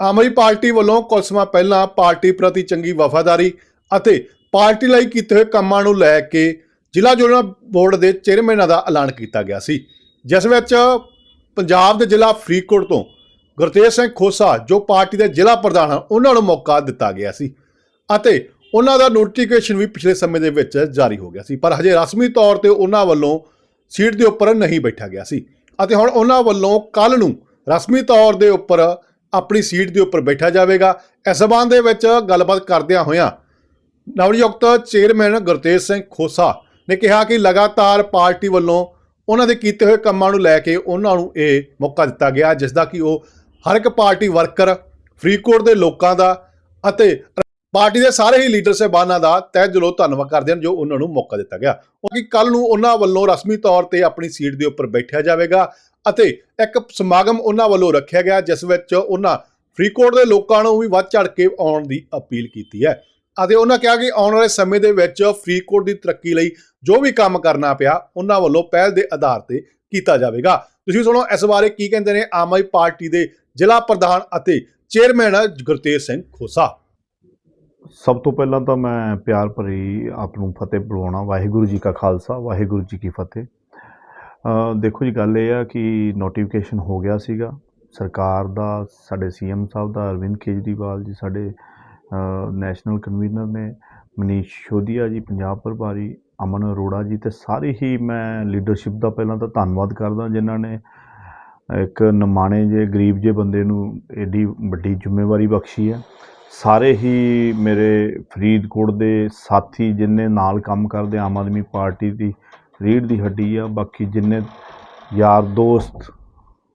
Aam Aadmi party ਵੱਲੋਂ ਕੁਝ ਸਮਾਂ ਪਹਿਲਾਂ ਪਾਰਟੀ ਪ੍ਰਤੀ ਚੰਗੀ ਵਫਾਦਾਰੀ ਅਤੇ ਪਾਰਟੀ ਲਈ ਕੀਤੇ ਹੋਏ ਕੰਮਾਂ ਨੂੰ ਲੈ ਕੇ ਜ਼ਿਲ੍ਹਾ ਯੋਜਨਾ ਬੋਰਡ ਦੇ ਚੇਅਰਮੈਨਾਂ ਦਾ ਐਲਾਨ ਕੀਤਾ ਗਿਆ ਸੀ। ਜਿਸ ਵਿੱਚ ਪੰਜਾਬ ਦੇ ਜ਼ਿਲ੍ਹਾ ਫਰੀਦਕੋਟ ਤੋਂ ਗੁਰਤੇਜ ਸਿੰਘ ਖੋਸਾ, ਜੋ ਪਾਰਟੀ ਦੇ ਜ਼ਿਲ੍ਹਾ ਪ੍ਰਧਾਨ ਹਨ, ਉਹਨਾਂ ਨੂੰ ਮੌਕਾ ਦਿੱਤਾ ਗਿਆ ਸੀ ਅਤੇ ਉਹਨਾਂ ਦਾ ਨੋਟੀਫਿਕੇਸ਼ਨ ਵੀ ਪਿਛਲੇ ਸਮੇਂ ਦੇ ਵਿੱਚ ਜਾਰੀ ਹੋ ਗਿਆ ਸੀ। ਪਰ ਹਜੇ ਰਸਮੀ ਤੌਰ ਤੇ ਉਹਨਾਂ ਵੱਲੋਂ ਸੀਟ ਦੇ ਉੱਪਰ ਨਹੀਂ ਬੈਠਾ ਗਿਆ ਸੀ ਅਤੇ ਹੁਣ ਉਹਨਾਂ ਵੱਲੋਂ ਕੱਲ ਨੂੰ ਰਸਮੀ ਤੌਰ ਦੇ ਉੱਪਰ ਆਪਣੀ ਸੀਟ ਦੇ ਉੱਪਰ ਬੈਠਾ ਜਾਵੇਗਾ। ਇਸ ਸਬੰਧ ਦੇ ਵਿੱਚ ਗੱਲਬਾਤ ਕਰਦਿਆਂ ਹੋਇਆਂ ਨਵਨਿਯੁਕਤ ਚੇਅਰਮੈਨ ਗੁਰਤੇਜ ਸਿੰਘ ਖੋਸਾ ਨੇ ਕਿਹਾ ਕਿ ਲਗਾਤਾਰ ਪਾਰਟੀ ਵੱਲੋਂ ਉਹਨਾਂ ਦੇ ਕੀਤੇ ਹੋਏ ਕੰਮਾਂ ਨੂੰ ਲੈ ਕੇ ਉਹਨਾਂ ਨੂੰ ਇਹ ਮੌਕਾ ਦਿੱਤਾ ਗਿਆ, ਜਿਸ ਦਾ ਕਿ ਉਹ ਹਰ ਇੱਕ ਪਾਰਟੀ ਵਰਕਰ, ਫਰੀਦਕੋਟ ਦੇ ਲੋਕਾਂ ਦਾ ਅਤੇ ਪਾਰਟੀ ਦੇ ਸਾਰੇ ਹੀ ਲੀਡਰ ਸਹਿਬਾਨਾਂ ਦਾ ਤਹਿ ਦਿਲੋਂ ਧੰਨਵਾਦ ਕਰਦੇ ਹਨ, ਜੋ ਉਹਨਾਂ ਨੂੰ ਮੌਕਾ ਦਿੱਤਾ ਗਿਆ। ਕਿਉਂਕਿ ਕੱਲ ਨੂੰ ਉਹਨਾਂ ਵੱਲੋਂ ਰਸਮੀ ਤੌਰ ਤੇ ਆਪਣੀ ਸੀਟ ਦੇ ਉੱਪਰ ਬੈਠਿਆ ਜਾਵੇਗਾ ਅਤੇ ਇੱਕ ਸਮਾਗਮ ਉਹਨਾਂ ਵੱਲੋਂ ਰੱਖਿਆ ਗਿਆ, ਜਿਸ ਵਿੱਚ ਉਹਨਾਂ ਫਰੀਦਕੋਟ ਦੇ ਲੋਕਾਂ ਨੂੰ ਵੀ ਵੱਧ ਚੜ ਕੇ ਆਉਣ ਦੀ ਅਪੀਲ ਕੀਤੀ ਹੈ। ਅਤੇ ਉਹਨਾਂ ਕਿਹਾ ਕਿ ਆਉਣ ਵਾਲੇ ਸਮੇਂ ਦੇ ਵਿੱਚ ਫਰੀਦਕੋਟ ਦੀ ਤਰੱਕੀ ਲਈ ਜੋ ਵੀ ਕੰਮ ਕਰਨਾ ਪਿਆ, ਉਹਨਾਂ ਵੱਲੋਂ ਪਹਿਲ ਦੇ ਆਧਾਰ ਤੇ ਕੀਤਾ ਜਾਵੇਗਾ। ਤੁਸੀਂ ਸੁਣੋ, ਇਸ ਬਾਰੇ ਕੀ ਕਹਿੰਦੇ ਨੇ ਆਮ ਆਦਮੀ ਪਾਰਟੀ ਦੇ ਜ਼ਿਲ੍ਹਾ ਪ੍ਰਧਾਨ ਅਤੇ ਚੇਅਰਮੈਨ ਗੁਰਤੇਜ ਸਿੰਘ ਖੋਸਾ। ਸਭ ਤੋਂ ਪਹਿਲਾਂ ਤਾਂ ਮੈਂ ਪਿਆਰ ਭਰੀ ਆਪ ਨੂੰ ਫਤਿਹ ਬੁਲਾਉਣਾ, ਵਾਹਿਗੁਰੂ ਜੀ ਕਾ ਖਾਲਸਾ, ਵਾਹਿਗੁਰੂ ਜੀ ਕੀ ਫਤਿਹ। ਦੇਖੋ ਜੀ, ਗੱਲ ਇਹ ਆ ਕਿ ਨੋਟੀਫਿਕੇਸ਼ਨ ਹੋ ਗਿਆ ਸੀਗਾ। ਸਰਕਾਰ ਦਾ, ਸਾਡੇ ਸੀਐਮ ਸਾਹਿਬ ਦਾ, ਅਰਵਿੰਦ ਕੇਜਰੀਵਾਲ ਜੀ, ਸਾਡੇ ਨੈਸ਼ਨਲ ਕਨਵੀਨਰ ਨੇ, ਮਨੀਸ਼ ਸ਼ੋਦੀਆ ਜੀ, ਪੰਜਾਬ ਪ੍ਰਭਾਰੀ, ਅਮਨ ਅਰੋੜਾ ਜੀ ਤੇ ਸਾਰੇ ਹੀ ਮੈਂ ਲੀਡਰਸ਼ਿਪ ਦਾ ਪਹਿਲਾਂ ਤਾਂ ਧੰਨਵਾਦ ਕਰਦਾ, ਜਿਨ੍ਹਾਂ ਨੇ ਇੱਕ ਨਿਮਾਣੇ ਜੇ ਗਰੀਬ ਜੇ ਬੰਦੇ ਨੂੰ ਏਡੀ ਵੱਡੀ ਜ਼ਿੰਮੇਵਾਰੀ ਬਖਸ਼ੀ ਹੈ। ਸਾਰੇ ਹੀ ਮੇਰੇ ਫਰੀਦਕੋਟ ਦੇ ਸਾਥੀ ਜਿੰਨੇ ਨਾਲ ਕੰਮ ਕਰਦੇ, ਆਮ ਆਦਮੀ ਪਾਰਟੀ ਦੀ ਰੀੜ ਦੀ ਹੱਡੀ ਆ, ਬਾਕੀ ਜਿੰਨੇ ਯਾਰ ਦੋਸਤ,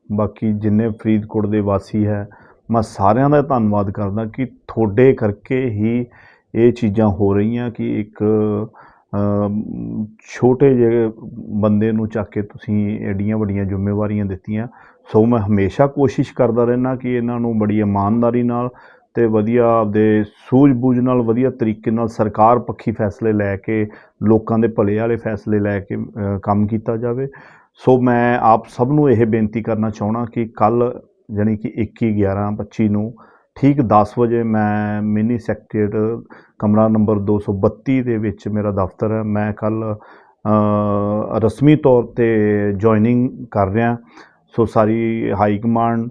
ਬਾਕੀ ਜਿੰਨੇ ਫਰੀਦਕੋਟ ਦੇ ਵਾਸੀ ਹੈ, ਮੈਂ ਸਾਰਿਆਂ ਦਾ ਧੰਨਵਾਦ ਕਰਦਾ ਕਿ ਤੁਹਾਡੇ ਕਰਕੇ ਹੀ ਇਹ ਚੀਜ਼ਾਂ ਹੋ ਰਹੀਆਂ ਕਿ ਇੱਕ ਛੋਟੇ ਜਿਹੇ ਬੰਦੇ ਨੂੰ ਚੱਕ ਕੇ ਤੁਸੀਂ ਐਡੀਆਂ ਵੱਡੀਆਂ ਜ਼ਿੰਮੇਵਾਰੀਆਂ ਦਿੱਤੀਆਂ। ਸੋ ਮੈਂ ਹਮੇਸ਼ਾ ਕੋਸ਼ਿਸ਼ ਕਰਦਾ ਰਹਿਣਾ ਕਿ ਇਹਨਾਂ ਨੂੰ ਬੜੀ ਇਮਾਨਦਾਰੀ ਨਾਲ ਤੇ ਵਧੀਆ ਆਪਦੇ ਸੂਝ-ਬੂਝ ਨਾਲ ਵਧੀਆ ਤਰੀਕੇ ਨਾਲ ਸਰਕਾਰ ਪੱਖੀ ਫੈਸਲੇ ਲੈ ਕੇ, ਲੋਕਾਂ ਦੇ ਭਲੇ ਵਾਲੇ ਫੈਸਲੇ ਲੈ ਕੇ ਕੰਮ ਕੀਤਾ ਜਾਵੇ। ਸੋ ਮੈਂ ਆਪ ਸਭ ਨੂੰ ਇਹ ਬੇਨਤੀ ਕਰਨਾ ਚਾਹਣਾ ਕਿ ਕੱਲ ਜਾਣੀ ਕਿ 21 11 25 ਨੂੰ ਠੀਕ 10 ਵਜੇ ਮੈਂ ਮਿਨੀ ਸੈਕਟਰੀਏਟ ਕਮਰਾ ਨੰਬਰ 232 ਦੇ ਵਿੱਚ ਮੇਰਾ ਦਫ਼ਤਰ ਹੈ। ਮੈਂ ਕੱਲ ਰਸਮੀ ਤੌਰ ਤੇ ਜੁਆਇਨਿੰਗ ਕਰ ਰਿਹਾ। ਸੋ ਸਾਰੀ ਹਾਈ ਕਮਾਂਡ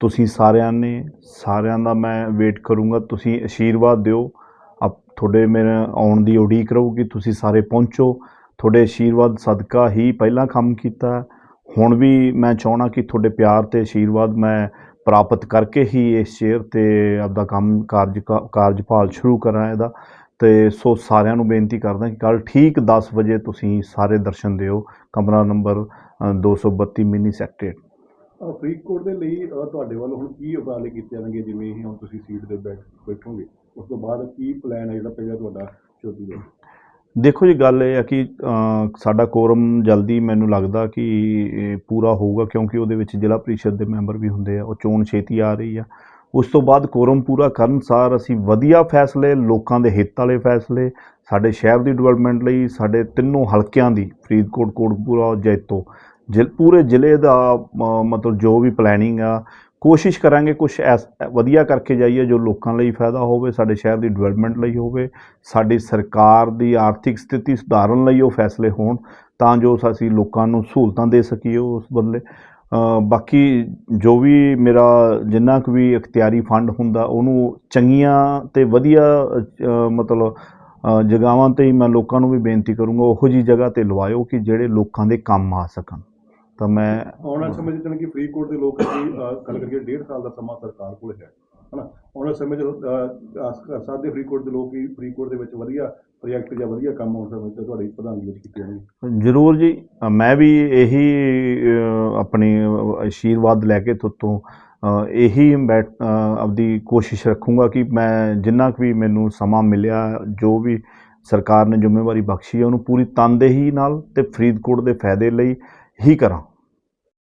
ਤੁਸੀਂ ਸਾਰਿਆਂ ਨੇ ਸਾਰਿਆਂ ਦਾ ਮੈਂ ਵੇਟ ਕਰੂੰਗਾ। ਤੁਸੀਂ ਆਸ਼ੀਰਵਾਦ ਦਿਓ। ਅਬ ਤੁਹਾਡੇ ਮੇਰੇ ਆਉਣ ਦੀ ਉਡੀਕ ਰਹੂਗੀ। ਤੁਸੀਂ ਸਾਰੇ ਪਹੁੰਚੋ। ਤੁਹਾਡੇ ਆਸ਼ੀਰਵਾਦ ਸਦਕਾ ਹੀ ਪਹਿਲਾਂ ਕੰਮ ਕੀਤਾ। ਹੁਣ ਵੀ ਮੈਂ ਚਾਹਣਾ ਕਿ ਤੁਹਾਡੇ ਪਿਆਰ ਤੇ ਆਸ਼ੀਰਵਾਦ ਮੈਂ ਪ੍ਰਾਪਤ ਕਰਕੇ ਹੀ ਇਸ ਚੇਅਰ ਤੇ ਆਪਦਾ ਕੰਮ ਕਾਰਜ ਕਾਰਜਭਾਲ ਸ਼ੁਰੂ ਕਰਾਂ ਇਹਦਾ। ਤੇ ਸੋ ਸਾਰਿਆਂ ਨੂੰ ਬੇਨਤੀ ਕਰਦਾ ਕਿ ਕੱਲ ਠੀਕ 10 ਵਜੇ ਤੁਸੀਂ ਸਾਰੇ ਦਰਸ਼ਨ ਦਿਓ। ਕਮਰਾ ਨੰਬਰ ਅ, 232 ਮਿਨੀ ਸੈਕਟਰ ਅ, ਫਰੀਦਕੋਟ ਦੇ ਲਈ ਤੁਹਾਡੇ ਵੱਲ ਹੁਣ ਕੀ ਉਪਰਾਲੇ ਕੀਤੇ ਜਾਣਗੇ? ਜਿਵੇਂ ਹੁਣ ਤੁਸੀਂ ਸੀਟ ਤੇ ਬੈਠ ਬੈਠੋਗੇ, ਉਸ ਤੋਂ ਬਾਅਦ ਕੀ ਪਲਾਨ ਹੈ ਜਿਹੜਾ ਪਹਿਲਾਂ ਤੁਹਾਡਾ ਚੌਥੀ ਦਾ? ਦੇਖੋ ਜੀ, ਗੱਲ ਇਹ ਹੈ ਕਿ ਸਾਡਾ ਕੋਰਮ ਜਲਦੀ ਮੈਨੂੰ ਲੱਗਦਾ ਕਿ ਪੂਰਾ ਹੋਊਗਾ, ਕਿਉਂਕਿ ਉਹਦੇ ਵਿੱਚ ਜ਼ਿਲ੍ਹਾ ਪ੍ਰੀਸ਼ਦ ਦੇ ਮੈਂਬਰ ਵੀ ਹੁੰਦੇ ਆ, ਉਹ ਚੋਣ ਛੇਤੀ ਆ ਰਹੀ ਆ। ਉਸ ਤੋਂ ਬਾਅਦ ਕੋਰਮ ਪੂਰਾ ਕਰਨ ਸਾਰ ਅਸੀਂ ਵਧੀਆ ਫੈਸਲੇ, ਲੋਕਾਂ ਦੇ ਹਿੱਤ ਵਾਲੇ ਫੈਸਲੇ, ਸਾਡੇ ਸ਼ਹਿਰ ਦੀ ਡਿਵੈਲਪਮੈਂਟ ਲਈ, ਸਾਡੇ ਤਿੰਨੋਂ ਹਲਕਿਆਂ ਦੀ, ਫਰੀਦਕੋਟ ਕੋਟਪੂਰਾ ਜੈਤੋ ਜ਼ਿਲ ਪੂਰੇ ਜ਼ਿਲ੍ਹੇ ਦਾ ਅ, ਮਤਲਬ ਜੋ ਵੀ ਪਲੈਨਿੰਗ ਆ ਕੋਸ਼ਿਸ਼ ਕਰਾਂਗੇ ਕੁਝ ਐਸ ਵਧੀਆ ਕਰਕੇ ਜਾਈਏ ਜੋ ਲੋਕਾਂ ਲਈ ਫਾਇਦਾ ਹੋਵੇ ਸਾਡੇ ਸ਼ਹਿਰ ਦੀ ਡਿਵੈਲਪਮੈਂਟ ਲਈ ਹੋਵੇ ਸਾਡੀ ਸਰਕਾਰ ਦੀ ਆਰਥਿਕ ਸਥਿਤੀ ਸੁਧਾਰਨ ਲਈ ਉਹ ਫੈਸਲੇ ਹੋਣ ਤਾਂ ਜੋ ਅਸੀਂ ਲੋਕਾਂ ਨੂੰ ਸਹੂਲਤਾਂ ਦੇ ਸਕੀਏ ਉਸ ਬਦਲੇ। ਬਾਕੀ ਜੋ ਵੀ ਮੇਰਾ ਜਿੰਨਾ ਕੁ ਵੀ ਇਖਤਿਆਰੀ ਫੰਡ ਹੁੰਦਾ ਉਹਨੂੰ ਚੰਗੀਆਂ ਤੇ ਵਧੀਆ ਮਤਲਬ ਅ, ਜਗ੍ਹਾਵਾਂ ਤੇ ਹੀ ਮੈਂ ਲੋਕਾਂ ਨੂੰ ਵੀ ਬੇਨਤੀ ਕਰੂੰਗਾ ਉਹੋ ਜੀ ਜਗ੍ਹਾ ਤੇ ਲਵਾਇਓ ਕਿ ਜਿਹੜੇ ਲੋਕਾਂ ਦੇ ਕੰਮ ਆ ਸਕਣ। ਤਾਂ ਮੈਂ ਆਉਣ ਸਮੇਂ ਜਾਣੀ ਕਿ ਫਰੀਦਕੋਟ ਦੇ ਲੋਕ ਅ, ਗੱਲ ਕਰੀਏ ਡੇਢ ਸਾਲ ਦਾ ਸਮਾਂ ਸਰਕਾਰ ਕੋਲ ਹੈ ਹਨਾ? ਆਉਣ ਸਮੇਂ ਕਰ ਸਕਦੇ ਫਰੀਦਕੋਟ ਦੇ ਲੋਕ ਵੀ ਫਰੀਦਕੋਟ ਦੇ ਵਿੱਚ ਵਧੀਆ ਪ੍ਰੋਜੈਕਟ ਜਾਂ ਵਧੀਆ ਕੰਮ ਆਉਣ ਸਮੇਂ 'ਚ ਤੁਹਾਡੀ ਪ੍ਰਧਾਨਗੀ ਵਿੱਚ ਕੀਤੇ ਜਾਣਗੇ ਜ਼ਰੂਰ ਜੀ। ਮੈਂ ਵੀ ਇਹੀ ਆਪਣੀ ਆਸ਼ੀਰਵਾਦ ਲੈ ਕੇ ਅ, ਇਹੀ ਆਪਦੀ ਕੋਸ਼ਿਸ਼ ਰੱਖੂੰਗਾ ਕਿ ਮੈਂ ਜਿੰਨਾ ਕੁ ਵੀ ਮੈਨੂੰ ਸਮਾਂ ਮਿਲਿਆ ਜੋ ਵੀ ਸਰਕਾਰ ਨੇ ਜ਼ਿੰਮੇਵਾਰੀ ਬਖਸ਼ੀ ਹੈ ਉਹਨੂੰ ਪੂਰੀ ਤਨਦੇਹੀ ਨਾਲ ਤੇ ਫਰੀਦਕੋਟ ਦੇ ਫਾਇਦੇ ਲਈ ਹੀ ਕਰਾਂ।